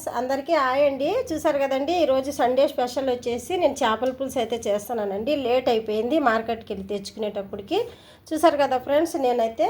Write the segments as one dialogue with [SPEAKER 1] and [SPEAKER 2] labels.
[SPEAKER 1] Friends అందరికీ hi అండి. చూసారు కదండి ఈరోజు సండే స్పెషల్ వచ్చేసి నేను చేపల పులుసు అయితే చేస్తున్నానండి. లేట్ అయిపోయింది మార్కెట్కి వెళ్ళి తెచ్చుకునేటప్పటికి. చూసారు కదా ఫ్రెండ్స్ నేనైతే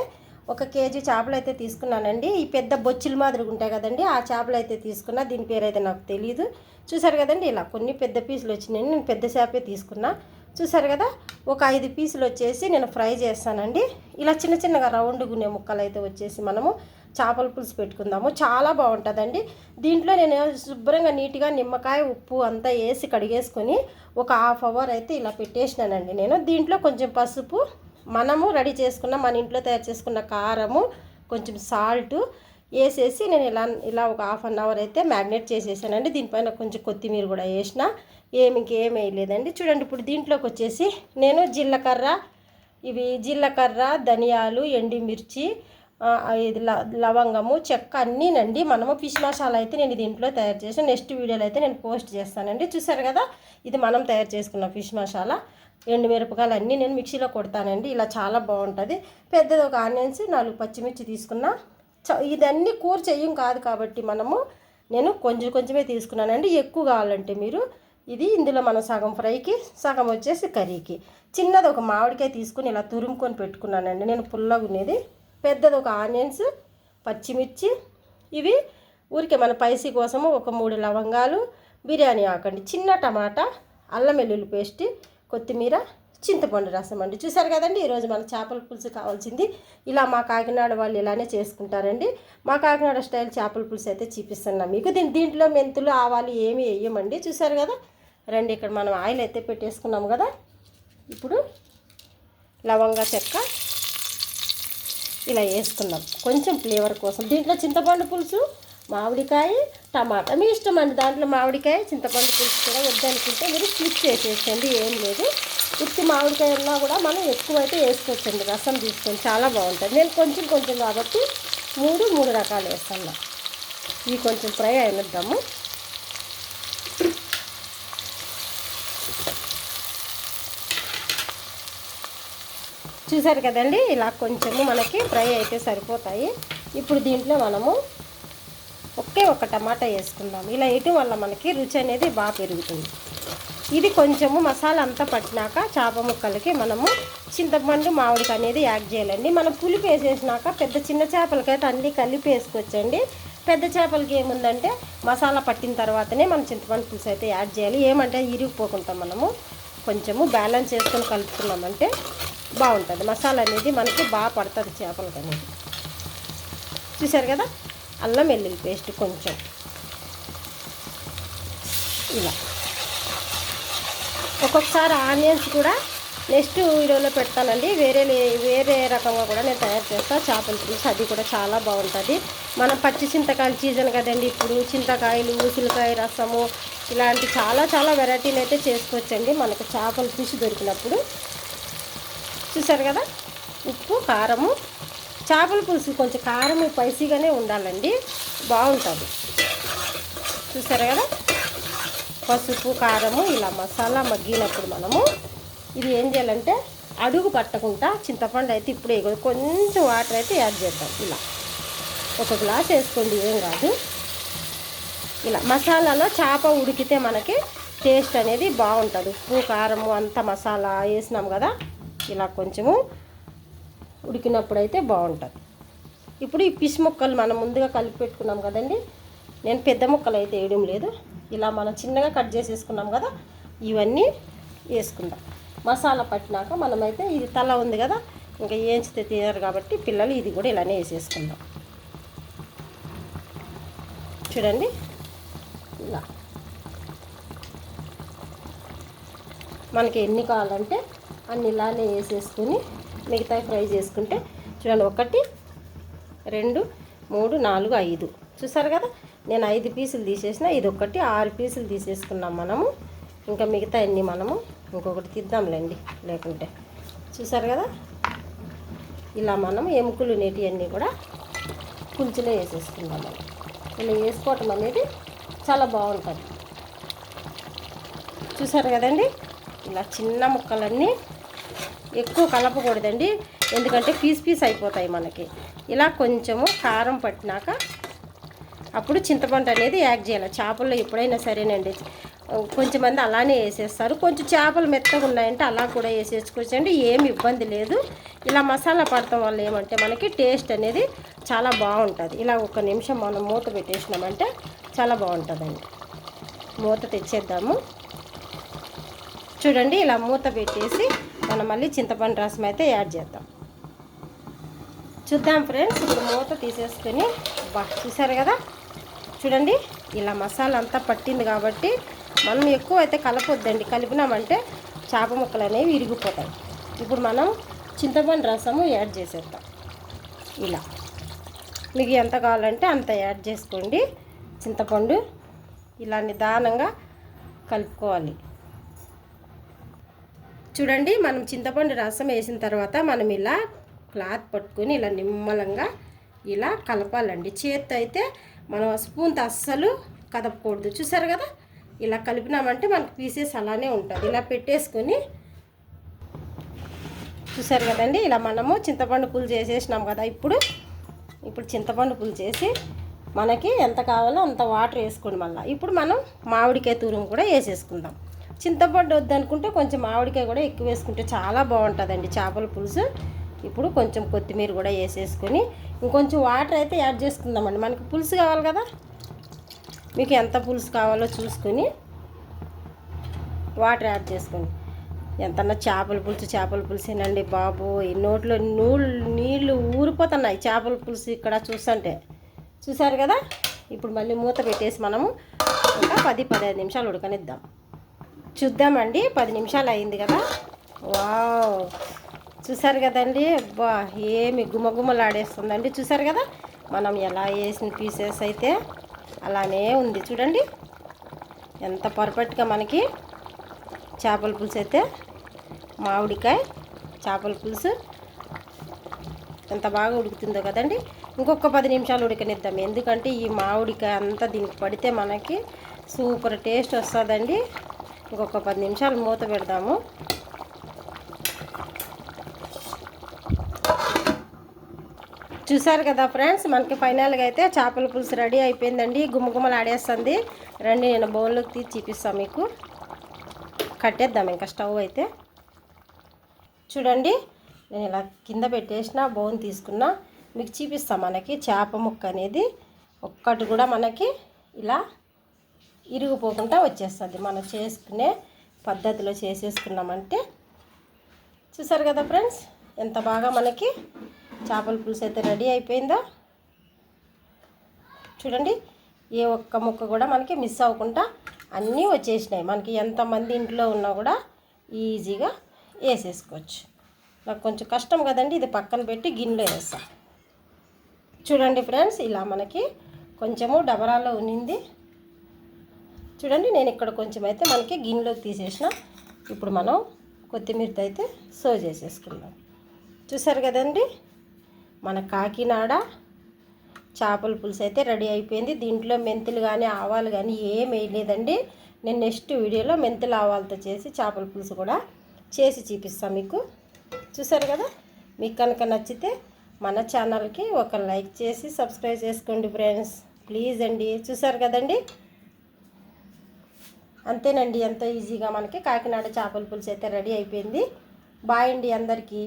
[SPEAKER 1] ఒక కేజీ చేపలు అయితే తీసుకున్నానండి. ఈ పెద్ద బొచ్చుల మాదిరిగా ఉంటాయి కదండి ఆ చేపలు అయితే తీసుకున్నా. దీని పేరు అయితే నాకు తెలియదు చూసారు కదండి ఇలా కొన్ని పెద్ద పీసులు వచ్చినాయి. నేను పెద్ద చేపే తీసుకున్నా. చూసారు కదా ఒక ఐదు పీసులు వచ్చేసి నేను ఫ్రై చేస్తానండి. ఇలా చిన్న చిన్నగా రౌండ్ గునే ముక్కలు అయితే వచ్చేసి మనము చేపల పులుసు పెట్టుకుందాము. చాలా బాగుంటుందండి. దీంట్లో నేను శుభ్రంగా నీట్గా నిమ్మకాయ ఉప్పు అంతా వేసి కడిగేసుకొని ఒక హాఫ్ అవర్ అయితే ఇలా పెట్టేసినానండి నేను. దీంట్లో కొంచెం పసుపు మనము రెడీ చేసుకున్న మన ఇంట్లో తయారు చేసుకున్న కారము కొంచెం సాల్ట్ వేసేసి నేను ఇలా ఇలా ఒక హాఫ్ అన్ అవర్ అయితే మ్యాగ్నేట్ చేసేసానండి. దీనిపైన కొంచెం కొత్తిమీర కూడా వేసిన. ఏమి ఇంకేం వేయలేదండి. చూడండి ఇప్పుడు దీంట్లోకి వచ్చేసి నేను జీలకర్ర ఇవి జీలకర్ర ధనియాలు ఎండిమిర్చి ఇది లవంగము చెక్క అన్నీనండి. మనము ఫిష్ మసాలా అయితే నేను దీంట్లో తయారు చేసాను నెక్స్ట్ వీడియోలో అయితే నేను పోస్ట్ చేస్తానండి. చూసారు కదా? ఇది మనం తయారు చేసుకున్న ఫిష్ మసాలా. ఎండుమిరపకాయలు అన్నీ నేను మిక్సీలో కొడతానండి. ఇలా చాలా బాగుంటుంది. పెద్దది ఒక ఆనియన్స్ నాలుగు పచ్చిమిర్చి తీసుకున్నా చ- ఇదన్నీ కూర చెయ్యం కాదు కాబట్టి మనము నేను కొంచెం కొంచెమే తీసుకున్నానండి. ఎక్కువ కావాలంటే మీరు ఇది ఇందులో మనం సగం ఫ్రైకి సగం వచ్చేసి కర్రీకి. చిన్నది ఒక మామిడికాయ తీసుకుని ఇలా తురుముకొని పెట్టుకున్నానండి. నేను పుల్లగా ఉండేది పెద్దది ఒక ఆనియన్స్ పచ్చిమిర్చి. ఇవి ఊరికే మన పైసీ కోసము ఒక మూడు లవంగాలు బిర్యానీ ఆకండి. చిన్న టమాటా అల్లం వెల్లుల్లి పేస్ట్ కొత్తిమీర చింతపండు రసం అండి. చూసారు కదండి ఈరోజు మన చేపల పులుసు కావాల్సింది. ఇలా మా కాకినాడ వాళ్ళు ఇలానే చేసుకుంటారండి. మా కాకినాడ స్టైల్ చేపల పులుసు అయితే చూపిస్తున్నా మీకు. దీని దీంట్లో మెంతులు ఆవాలు ఏమి వేయమండి. చూసారు కదా? రండి ఇక్కడ మనం ఆయిల్ అయితే పెట్టేసుకున్నాం కదా? ఇప్పుడు లవంగా చెక్క ఇలా వేసుకుందాం కొంచెం ఫ్లేవర్ కోసం. దీంట్లో చింతపండు పులుసు మామిడికాయ టమాటా. మీ ఇష్టం అండి దాంట్లో మామిడికాయ చింతపండు పులుసు కూడా వద్దనుకుంటే మీరు స్లిప్ చేసేసండి ఏం లేదు. ఉత్తి మామిడికాయ ఉన్నా కూడా మనం ఎక్కువైతే వేసుకోవచ్చండి. రసం తీసుకొని చాలా బాగుంటుంది. నేను కొంచెం కొంచెం కాబట్టి మూడు మూడు రకాలు వేస్తాను. ఇవి కొంచెం ఫ్రై అయినద్దాము చూసారు కదండి? ఇలా కొంచెము మనకి ఫ్రై అయితే సరిపోతాయి. ఇప్పుడు దీంట్లో మనము ఒకే ఒక టమాటా వేసుకుందాం. ఇలా వేయటం వల్ల మనకి రుచి అనేది బాగా పెరుగుతుంది. ఇది కొంచెము మసాలా అంతా పట్టినాక చేప ముక్కలకి మనము చింతపండు మామిడికి అనేది యాడ్ చేయాలండి. మనం పులుపు వేసేసినాక పెద్ద చిన్న చేపలకైతే అన్నీ కలిపి వేసుకోవచ్చండి. పెద్ద చేపలకి ఏముందంటే మసాలా పట్టిన తర్వాతనే మనం చింతపండు పులుసు అయితే యాడ్ చేయాలి. ఏమంటే ఇరిగిపోకుండా మనము కొంచెము బ్యాలెన్స్ చేసుకొని కలుపుకున్నామంటే బాగుంటుంది. మసాలా అనేది మనకి బాగా పడుతుంది చేపలకు అనేది చూసారు కదా? అల్లం వెల్లుల్లి పేస్ట్ కొంచెం. ఇలా. ఒక్కొక్కసారి ఆనియన్స్ కూడా నెక్స్ట్ వీడియోలో పెడతానండి. వేరే వేరే రకంగా కూడా నేను తయారు చేస్తాను చేపల పులుసు అది కూడా చాలా బాగుంటుంది. మనం పచ్చి చింతకాయల సీజన్ కదండి. ఇప్పుడు చింతకాయలు ఉసిరికాయ రసము ఇలాంటి చాలా చాలా వెరైటీలు అయితే చేసుకోవచ్చండి. మనకు చేపల పులుసు దొరికినప్పుడు చూసారు కదా? ఉప్పు కారము చేపల పులుసు కొంచెం కారం స్పైసీగానే ఉండాలండి. బాగుంటుంది. చూసారు కదా? పసుపు కారము ఇలా మసాలా మగ్గినప్పుడు మనము ఇది ఏం చేయాలంటే అడుగు పట్టకుండా చింతపండు అయితే ఇప్పుడు వేయకూడదు కొంచెం వాటర్ అయితే యాడ్ చేద్దాం. ఇలా ఒక గ్లాస్ వేసుకోండి ఏం కాదు. ఇలా మసాలాలో చేప ఉడికితే మనకి టేస్ట్ అనేది బాగుంటుంది. ఉప్పు కారము అంత మసాలా వేసినాం కదా? ఇలా కొంచెము ఉడికినప్పుడు అయితే బాగుంటుంది. ఇప్పుడు ఈ పిసి ముక్కలు మనం ముందుగా కలిపి పెట్టుకున్నాం కదండి నేను పెద్ద ముక్కలు అయితే వేయడం లేదు. ఇలా మనం చిన్నగా కట్ చేసేసుకున్నాం కదా ఇవన్నీ వేసుకుందాం. మసాలా పట్టినాక మనమైతే ఇది తల ఉంది కదా ఇంకా ఏంచితే తినరు కాబట్టి పిల్లలు ఇది కూడా ఇలానే వేసేసుకుందాం. చూడండి ఇలా. మనకి ఎన్ని కావాలంటే అన్ని ఇలానే వేసేసుకుని మిగతా ఫ్రై చేసుకుంటే చూడండి ఒకటి రెండు మూడు నాలుగు ఐదు. చూసారు కదా? నేను ఐదు పీసులు తీసేసిన ఇది ఒకటి ఆరు పీసులు తీసేసుకున్నాం మనము. ఇంకా మిగతా అన్ని మనము ఇంకొకటి తిద్దాంలేండి లేకుంటే. చూసారు కదా? ఇలా మనం ఎముకలు నేటివన్నీ కూడా పులుచులో వేసేసుకుందాం మనం. ఇలా వేసుకోవటం అనేది చాలా బాగుంటుంది. చూసారు కదండి? ఇలా చిన్న ముక్కలన్నీ ఎక్కువ కలపకూడదండి. ఎందుకంటే పీస్ పీస్ అయిపోతాయి మనకి. ఇలా కొంచెము కారం పట్టినాక అప్పుడు చింతపండు అనేది యాడ్ చేయాలి. చేపల్లో ఎప్పుడైనా సరేనండి. కొంచెం మంది అలానే వేసేస్తారు. కొంచెం చేపలు మెత్తగా ఉన్నాయంటే అలా కూడా వేసేసుకోవచ్చండి. ఏమి ఇబ్బంది లేదు. ఇలా మసాలా పడటం వల్ల ఏమంటే మనకి టేస్ట్ అనేది చాలా బాగుంటుంది. ఇలా ఒక నిమిషం మనం మూత పెట్టేసినామంటే చాలా బాగుంటుందండి. మూత తెచ్చేద్దాము. చూడండి ఇలా మూత పెట్టేసి మనం మళ్ళీ చింతపండు రసం అయితే యాడ్ చేద్దాం. చూద్దాం ఫ్రెండ్స్ ఇప్పుడు మూత తీసేసుకొని బా చూసారు కదా? చూడండి ఇలా మసాలా అంతా పట్టింది కాబట్టి మనం ఎక్కువ అయితే కలపొద్దండి. కలిపినామంటే చేప ముక్కలు అనేవి విరిగిపోతాయి ఇప్పుడు మనం చింతపండు రసము యాడ్ చేసేద్దాం. ఇలా. మీకు ఎంత కావాలంటే అంత యాడ్ చేసుకోండి. చింతపండు ఇలా నిదానంగా కలుపుకోవాలి. చూడండి మనం చింతపండు రసం వేసిన తర్వాత మనం ఇలా క్లాత్ పట్టుకొని ఇలా నిమ్మలంగా ఇలా కలపాలండి. చేత్తో అయితే మనం స్పూన్తో అస్సలు కదపకూడదు. చూసారు కదా? ఇలా కలిపినామంటే మనకు పీసెస్ అలానే ఉంటుంది. ఇలా పెట్టేసుకొని చూసారు కదండి? ఇలా మనము చింతపండు పులు చేసేసినాం కదా ఇప్పుడు. ఇప్పుడు చింతపండు పులు చేసి మనకి ఎంత కావాలో అంత వాటర్ వేసుకోండి మళ్ళీ. ఇప్పుడు మనం మామిడికాయ తూరం కూడా వేసేసుకుందాం. చింతపండు వద్దనుకుంటే కొంచెం మామిడికాయ కూడా ఎక్కువ వేసుకుంటే చాలా బాగుంటుందండి. చేపల పులుసు. ఇప్పుడు కొంచెం కొత్తిమీర కూడా వేసేసుకొని ఇంకొంచెం వాటర్ అయితే యాడ్ చేసుకుందామండి. మనకి పులుసు కావాలి కదా? మీకు ఎంత పులుసు కావాలో చూసుకొని వాటర్ యాడ్ చేసుకోండి ఎంతన్నా చేపల పులుసు చేపల పులుసేనండి బాబు. ఈ నోట్లో నూళ్ళు నీళ్ళు ఊరిపోతున్నాయి చేపల పులుసు ఇక్కడ చూస్తుంటే. చూసారు కదా? ఇప్పుడు మళ్ళీ మూత పెట్టేసి మనము ఇంకా పది పదిహేను నిమిషాలు ఉడకనిద్దాం. చూద్దామండి. పది నిమిషాలు అయింది కదా. వావ్. చూసారు కదండి? అబ్బా ఏమి గుమగుమలాడేస్తుందండి. చూసారు కదా? మనం ఎలా వేసిన పీసెస్ అయితే అలానే ఉంది. చూడండి. ఎంత పర్ఫెక్ట్గా మనకి చేపల పులుసు అయితే మామిడికాయ చేపల పులుసు ఎంత బాగా ఉడుకుతుందో కదండి. ఇంకొక పది నిమిషాలు ఉడకనిద్దాం. ఎందుకంటే ఈ మామిడికాయ అంతా దీనికి పడితే మనకి సూపర్ టేస్ట్ వస్తుందండి. ఇంకొక పది నిమిషాలు మూత పెడదాము. చూసారు కదా ఫ్రెండ్స్ మనకి ఫైనల్గా అయితే చేపల పులుసు రెడీ అయిపోయిందండి. గుమ్మగుమ్మలు ఆడేస్తుంది. రండి నేను బౌల్లోకి తీసి చూపిస్తాను మీకు. కట్టేద్దాం ఇంకా స్టవ్ అయితే. చూడండి నేను ఇలా కింద పెట్టేసిన బౌన్ తీసుకున్నా. మీకు చూపిస్తాం మనకి చేప ముక్క అనేది. ఒక్కటి కూడా మనకి ఇలా ఇరిగిపోకుండా వచ్చేస్తుంది. మనం చేసుకునే పద్ధతిలో చేసేసుకున్నామంటే చూసారు కదా ఫ్రెండ్స్? ఎంత బాగా మనకి చేపల పులుసు అయితే రెడీ అయిపోయిందో. చూడండి ఏ ఒక్క ముక్క కూడా మనకి మిస్ అవ్వకుండా అన్నీ వచ్చేసినాయి. మనకి ఎంతమంది ఇంట్లో ఉన్నా కూడా ఈజీగా వేసేసుకోవచ్చు. నాకు కొంచెం కష్టం కదండి ఇది పక్కన పెట్టి గిన్నెలో వేస్తాను చూడండి ఫ్రెండ్స్ ఇలా మనకి కొంచెము డబరాలో ఉన్నింది. చూడండి నేను ఇక్కడ కొంచెం అయితే మనకి గిన్నెలోకి తీసేసిన. ఇప్పుడు మనం కొత్తిమీరతో అయితే సర్వ్ చేసేసుకుందాం. చూసారు కదండి? మన కాకినాడ చేపల పులుసు అయితే రెడీ అయిపోయింది. దీంట్లో మెంతులు కానీ ఆవాలు కానీ ఏం వేయలేదండి. నేను నెక్స్ట్ వీడియోలో మెంతులు ఆవాలతో చేసి చేపల పులుసు కూడా చేసి చూపిస్తాను మీకు. చూసారు కదా? మీకు కనుక నచ్చితే మన ఛానల్కి ఒక లైక్ చేసి సబ్స్క్రైబ్ చేసుకోండి ఫ్రెండ్స్. ప్లీజ్ అండి. చూసారు కదండి? అంతేనండి ఎంతో ఈజీగా మనకి కాకినాడ చేపల పులుసు అయితే రెడీ అయిపోయింది. బాయ్ అండి అందరికీ.